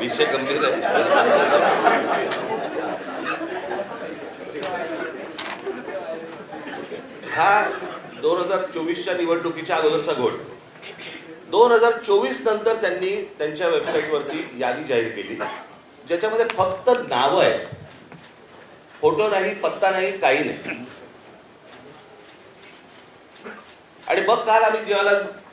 विषय गंभीर आहे. हा दोन हजार चोवीसच्या निवडणुकीच्या अगोदरचा घोट दोन हजार चोवीस नंतर त्यांनी त्यांच्या वेबसाईटवरती यादी जाहीर केली. ज्याच्यामध्ये फक्त नावं आहेत. फोटो नाही पत्ता नाही काही नाही. आणि मग काल आम्ही जेवायला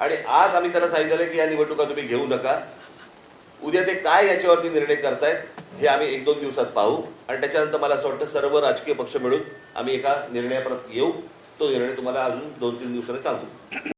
आणि आज आम्ही त्यांना सांगितलं की या निवडणुका तुम्ही घेऊ नका. उद्या ते काय याच्यावरती निर्णय करतायत हे आम्ही एक दोन दिवसात पाहू. आणि त्याच्यानंतर मला असं वाटतं सर्व राजकीय पक्ष मिळून आम्ही एका निर्णयापर्यंत येऊ. तो निर्णय तुम्हाला अजून दोन तीन दिवसांनी सांगू.